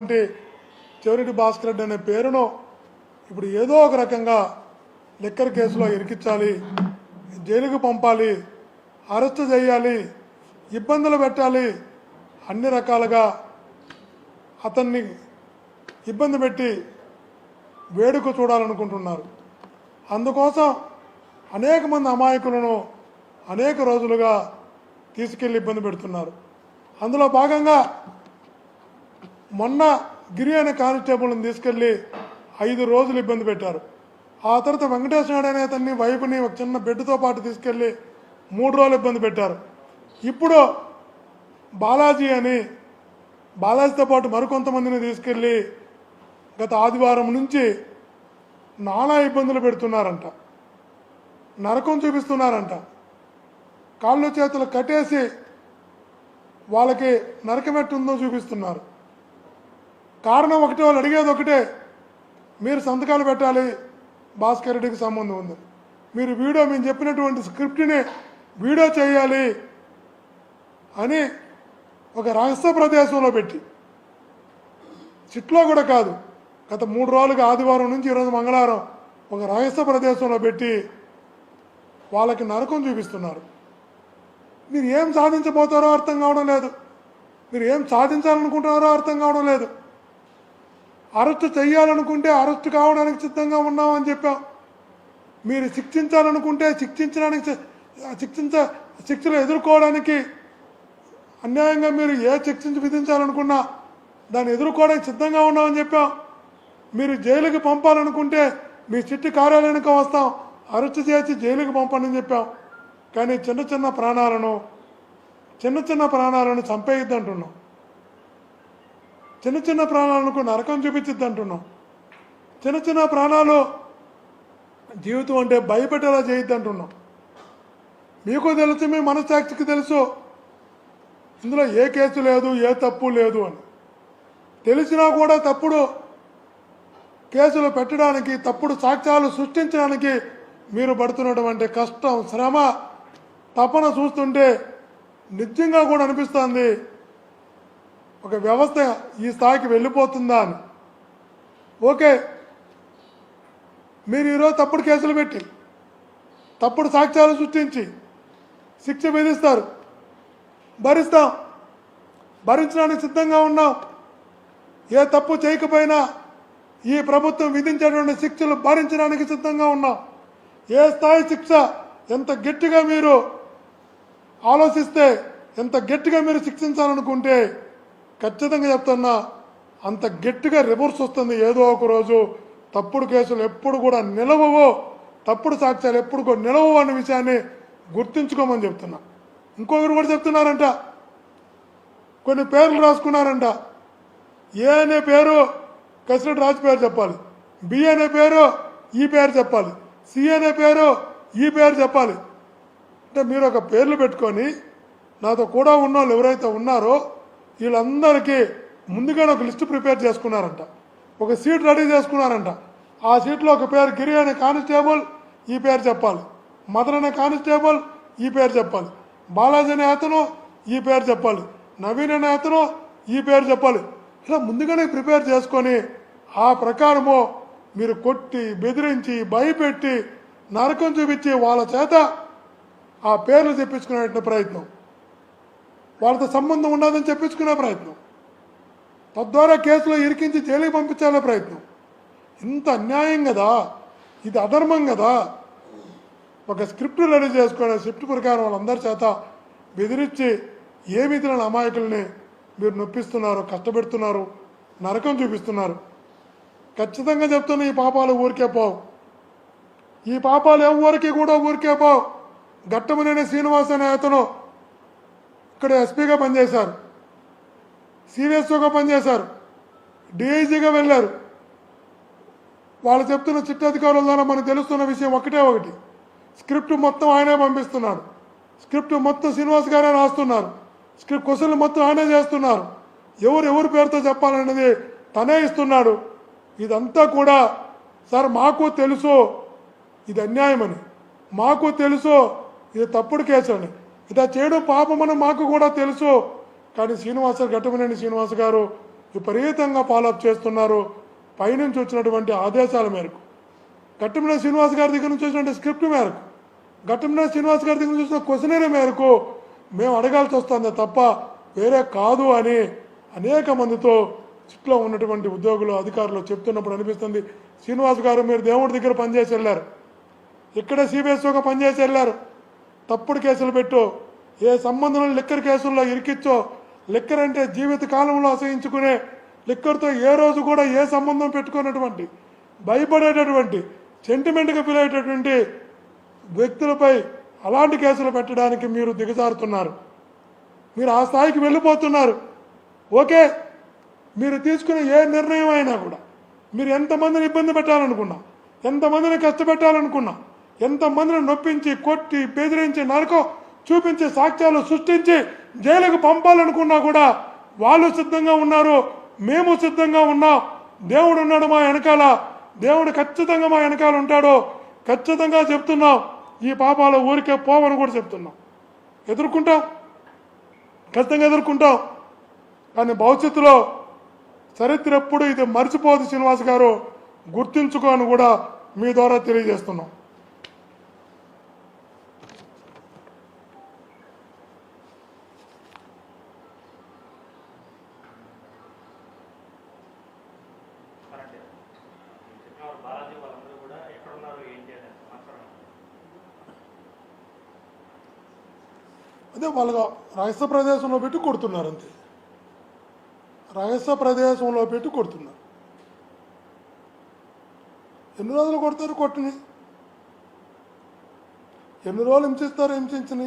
అంటే చెవిరెడ్డి భాస్కర్ రెడ్డి అనే పేరును ఇప్పుడు ఏదో ఒక రకంగా లిక్కర్ కేసులో ఇరికించాలి జైలుకు పంపాలి అరెస్ట్ చేయాలి ఇబ్బందులు పెట్టాలి అన్ని రకాలుగా అతన్ని ఇబ్బంది పెట్టి వేడుక చూడాలనుకుంటున్నారు. అందుకోసం అనేక మంది అమాయకులను అనేక రోజులుగా తీసుకెళ్ళి ఇబ్బంది పెడుతున్నారు. అందులో భాగంగా మొన్న గిరి అనే కానిస్టేబుల్ని తీసుకెళ్ళి ఐదు రోజులు ఇబ్బంది పెట్టారు. ఆ తర్వాత వెంకటేశ్వర నాయుడు అనే అతన్ని వైపుని ఒక చిన్న బెడ్తో పాటు తీసుకెళ్ళి మూడు రోజులు ఇబ్బంది పెట్టారు. ఇప్పుడు బాలాజీ అని బాలాజీతో పాటు మరికొంతమందిని తీసుకెళ్ళి గత ఆదివారం నుంచి నానా ఇబ్బందులు పెడుతున్నారంట. నరకం చూపిస్తున్నారంట. కాళ్ళు చేతులు కట్టేసి వాళ్ళకి నరకమెట్టుందో చూపిస్తున్నారు. కారణం ఒకటే వాళ్ళు అడిగేది ఒకటే. మీరు సంతకాలు పెట్టాలి భాస్కర్ రెడ్డికి సంబంధం ఉంది. మీరు వీడియో మేము చెప్పినటువంటి స్క్రిప్ట్ని వీడియో చేయాలి అని ఒక రహస్య ప్రదేశంలో పెట్టి. చిట్లో కూడా కాదు గత మూడు రోజులుగా ఆదివారం నుంచి ఈరోజు మంగళవారం ఒక రహస్య ప్రదేశంలో పెట్టి వాళ్ళకి నరకం చూపిస్తున్నారు. మీరు ఏం సాధించబోతారో అర్థం కావడం లేదు. మీరు ఏం సాధించాలనుకుంటున్నారో అర్థం కావడం లేదు. అరెస్ట్ చేయాలనుకుంటే అరెస్ట్ కావడానికి సిద్ధంగా ఉన్నామని చెప్పాం. మీరు శిక్షించాలనుకుంటే శిక్షించడానికి శిక్షించ శిక్షలు ఎదుర్కోవడానికి అన్యాయంగా మీరు ఏ శిక్షించి విధించాలనుకున్నా దాన్ని ఎదుర్కోవడానికి సిద్ధంగా ఉన్నామని చెప్పాం. మీరు జైలుకి పంపాలనుకుంటే మీ చిట్టి కార్యాలయానికి వస్తాం. అరెస్ట్ చేసి జైలుకి పంపండి చెప్పాం. కానీ చిన్న చిన్న ప్రాణాలను చిన్న చిన్న ప్రాణాలను చంపేయద్దంటున్నాం. చిన్న చిన్న ప్రాణాలకు నరకం చూపించద్దు అంటున్నాం. చిన్న చిన్న ప్రాణాలు జీవితం అంటే భయపెట్టేలా చేయొద్దు అంటున్నాం. మీకు తెలుసు మీ మనస్సాక్షికి తెలుసు ఇందులో ఏ కేసు లేదు ఏ తప్పు లేదు అని. తెలిసినా కూడా తప్పుడు కేసులు పెట్టడానికి తప్పుడు సాక్ష్యాలు సృష్టించడానికి మీరు పడుతున్నటువంటి కష్టం శ్రమ తపన చూస్తుంటే నిజంగా కూడా అనిపిస్తుంది. ఒక వ్యవస్థ ఈ స్థాయికి వెళ్ళిపోతుందా అని. ఓకే మీరు ఈరోజు తప్పుడు కేసులు పెట్టి తప్పుడు సాక్ష్యాలు సృష్టించి శిక్ష విధిస్తారు. భరిస్తాం. భరించడానికి సిద్ధంగా ఉన్నాం. ఏ తప్పు చేయకపోయినా ఈ ప్రభుత్వం విధించేటువంటి శిక్షలు భరించడానికి సిద్ధంగా ఉన్నాం. ఏ స్థాయి శిక్ష ఎంత గట్టిగా మీరు ఆలోచిస్తే ఎంత గట్టిగా మీరు శిక్షించాలనుకుంటే ఖచ్చితంగా చెప్తున్నా అంత గట్టిగా రివర్స్ వస్తుంది. ఏదో ఒక రోజు తప్పుడు కేసులు ఎప్పుడు కూడా నిలవవో తప్పుడు సాక్ష్యాలు ఎప్పుడు కూడా నిలవవు అన్న విషయాన్ని గుర్తుంచుకోమని చెప్తున్నా. ఇంకొకరు కూడా చెప్తున్నారంట. కొన్ని పేర్లు రాసుకున్నారంట. ఏ అనే పేరు కసిరెడ్డి రాజు పేరు చెప్పాలి. బి అనే పేరు ఈ పేరు చెప్పాలి. సి అనే పేరు ఈ పేరు చెప్పాలి. అంటే మీరు ఒక పేర్లు పెట్టుకొని నాతో కూడా ఉన్న వాళ్ళు ఎవరైతే ఉన్నారో వీళ్ళందరికీ ముందుగానే ఒక లిస్ట్ ప్రిపేర్ చేసుకున్నారంట. ఒక సీట్ రెడీ చేసుకున్నారంట. ఆ సీట్లో ఒక పేరు గిరి అనే కానిస్టేబుల్ ఈ పేరు చెప్పాలి. మదర్ అనే కానిస్టేబుల్ ఈ పేరు చెప్పాలి. బాలాజీ అనే అతను ఈ పేరు చెప్పాలి. నవీన్ అనే అతను ఈ పేరు చెప్పాలి. ఇలా ముందుగానే ప్రిపేర్ చేసుకొని ఆ ప్రకారము మీరు కొట్టి బెదిరించి భయపెట్టి నరకం చూపించి వాళ్ళ చేత ఆ పేర్లు చెప్పించుకునే ప్రయత్నం. వాళ్ళతో సంబంధం ఉన్నదని చెప్పించుకునే ప్రయత్నం. తద్వారా కేసులో ఇరికించి జైలుకి పంపించాలనే ప్రయత్నం. ఇంత అన్యాయం కదా? ఇది అధర్మం కదా? ఒక స్క్రిప్ట్ రెడీ చేసుకునే స్క్రిప్ట్ ప్రకారం వాళ్ళందరి చేత బెదిరించి ఏమి విధులను అమాయకుల్ని మీరు నొప్పిస్తున్నారు కష్టపెడుతున్నారు నరకం చూపిస్తున్నారు? ఖచ్చితంగా చెప్తున్న ఈ పాపాలు ఊరికే పోవు. ఈ పాపాలు ఎవరికి కూడా ఊరికే పోవు. ఘట్టమనేని శ్రీనివాస్ అనే అతను. ఇక్కడ ఎస్పీగా పనిచేశారు. సీరియస్గా పనిచేశారు. డిఐజీగా వెళ్ళారు. వాళ్ళు చెప్తున్న చిట్ట అధికారుల ద్వారా మనకు తెలుస్తున్న విషయం ఒకటే ఒకటి. స్క్రిప్ట్ మొత్తం ఆయనే పంపిస్తున్నారు. స్క్రిప్ట్ మొత్తం శ్రీనివాస్ గారే రాస్తున్నారు. స్క్రిప్ట్ క్వశ్చన్లు మొత్తం ఆయనే చేస్తున్నారు. ఎవరు ఎవరి పేరుతో చెప్పాలనేది తనే ఇస్తున్నాడు. ఇదంతా కూడా సార్ మాకు తెలుసు. ఇది అన్యాయమని. మాకు తెలుసు. ఇది తప్పుడు కేసు అని. ఇదా చేయడం పాపమని మాకు కూడా తెలుసు. కానీ శ్రీనివాస ఘటమనేని శ్రీనివాస గారు విపరీతంగా ఫాలోఅప్ చేస్తున్నారు. పైనుంచి వచ్చినటువంటి ఆదేశాల మేరకు. గట్టమిన శ్రీనివాస్ గారి దగ్గర నుంచి వచ్చిన స్క్రిప్ట్ మేరకు. ఘట్టమిన శ్రీనివాస్ గారి దగ్గర నుంచి వచ్చిన క్వశ్చనరీ మేరకు మేము అడగాల్సి వస్తుంది తప్ప వేరే కాదు అని అనేక మందితో చిట్లో ఉన్నటువంటి ఉద్యోగులు అధికారులు చెప్తున్నప్పుడు అనిపిస్తుంది శ్రీనివాస్ గారు మీరు దేవుడి దగ్గర పనిచేసి వెళ్ళారు. ఇక్కడే సిబిఎస్ఓగా పనిచేసి వెళ్ళారు. తప్పుడు కేసులు పెట్టు. ఏ సంబంధం లిక్కర్ కేసుల్లో ఇరికిచ్చో. లిక్కర్ అంటే జీవిత కాలంలో అసహించుకునే. లిక్కర్తో ఏ రోజు కూడా ఏ సంబంధం పెట్టుకున్నటువంటి భయపడేటటువంటి సెంటిమెంట్గా ఫీల్ అయ్యేటటువంటి వ్యక్తులపై అలాంటి కేసులు పెట్టడానికి మీరు దిగజారుతున్నారు. మీరు ఆ స్థాయికి వెళ్ళిపోతున్నారు. ఓకే మీరు తీసుకునే ఏ నిర్ణయం అయినా కూడా. మీరు ఎంతమందిని ఇబ్బంది పెట్టాలనుకున్నా ఎంతమందిని కష్టపెట్టాలనుకున్నా ఎంతమందిని నొప్పించి కొట్టి బెదిరించి నరకం చూపించి సాక్ష్యాలు సృష్టించి జైలుకు పంపాలనుకున్నా కూడా వాళ్ళు సిద్ధంగా ఉన్నారు మేము సిద్ధంగా ఉన్నాం. దేవుడు ఉన్నాడు మా వెనకాల. దేవుడు ఖచ్చితంగా మా వెనకాల ఉంటాడు. ఖచ్చితంగా చెప్తున్నాం. ఈ పాపాల ఊరికే పోవని కూడా చెప్తున్నాం. ఎదుర్కొంటాం? ఖచ్చితంగా ఎదుర్కొంటాం. కానీ భవిష్యత్తులో చరిత్ర ఎప్పుడు ఇది మర్చిపోదు శ్రీనివాస్ గారు. గుర్తించుకో అని కూడా మీ ద్వారా తెలియజేస్తున్నాం. కరెక్టే చెప్పిన వారు బాలాజీ వాళ్ళందరూ కూడా ఎక్కడున్నారు ఏం చేయాలి సమాచారం అదే వాళ్ళ రహస్య ప్రదేశంలో పెట్టి కొడుతున్నారు అంతే. రహస్య ప్రదేశంలో పెట్టి కొడుతున్నారు. ఎన్ని రోజులు కొడతారు కొట్టని? ఎన్ని రోజులు హింసిస్తారు హింసించని?